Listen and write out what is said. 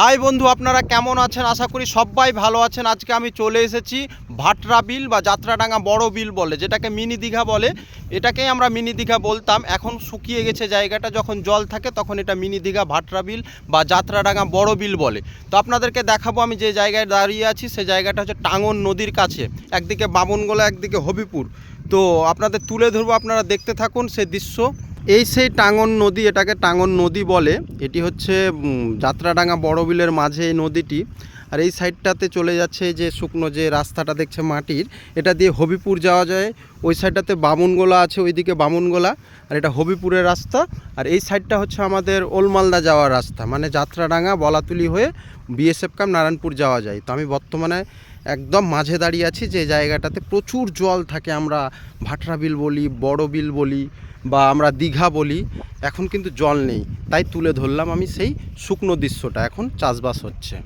High বন্ধু, আপনারা কেমন আছেন? আশা করি সবাই ভালো আছেন। আজকে আমি চলে এসেছি ভাটরা বিল বা যাত্রাডাঙ্গা বড় বিল বলে, যেটাকে মিনি দীঘা বলে। এটাকেই আমরা মিনি দীঘা বলতাম। এখন শুকিয়ে গেছে জায়গাটা, যখন জল থাকে তখন এটা মিনি দীঘা ভাটরা বিল বা যাত্রাডাঙ্গা বড় বিল বলে। তো আপনাদেরকে দেখাবো আমি যে জায়গায় দাঁড়িয়ে আছি, সে জায়গাটা হচ্ছে টাঙ্গন নদীর কাছে, একদিকে বামনগোলা, একদিকে হবিপুর। তো আপনাদের তুলে ধরবো, আপনারা দেখতে থাকুন সে দৃশ্য। এই সেই টাঙ্গন নদী, এটাকে টাঙ্গন নদী বলে। এটি হচ্ছে যাত্রাডাঙ্গা বড় বিলের মাঝে এই নদীটি। আর এই সাইডটাতে চলে যাচ্ছে যে শুকনো যে রাস্তাটা দেখছে মাটির, এটা দিয়ে হবিপুর যাওয়া যায়। ওই সাইডটাতে বামুনগোলা আছে, ওইদিকে বামুনগোলা। আর এটা হবিপুরের রাস্তা। আর এই সাইডটা হচ্ছে আমাদের ওলমালদা যাওয়ার রাস্তা। মানে যাত্রাডাঙ্গা বলাতুলি হয়ে বিএসএফ ক্যাম্প নারায়ণপুর যাওয়া যায়। তো আমি বর্তমানে একদম মাঝে দাঁড়িয়ে আছি যে জায়গাটাতে প্রচুর জল থাকে, আমরা ভাটরা বিল বলি, বড় বিল বলি। বা আমরা দীঘা বলি, এখন কিন্তু জল নেই। তাই তুলে ধরলাম আমি সেই শুকনো দৃশ্যটা, এখন চাষবাস হচ্ছে।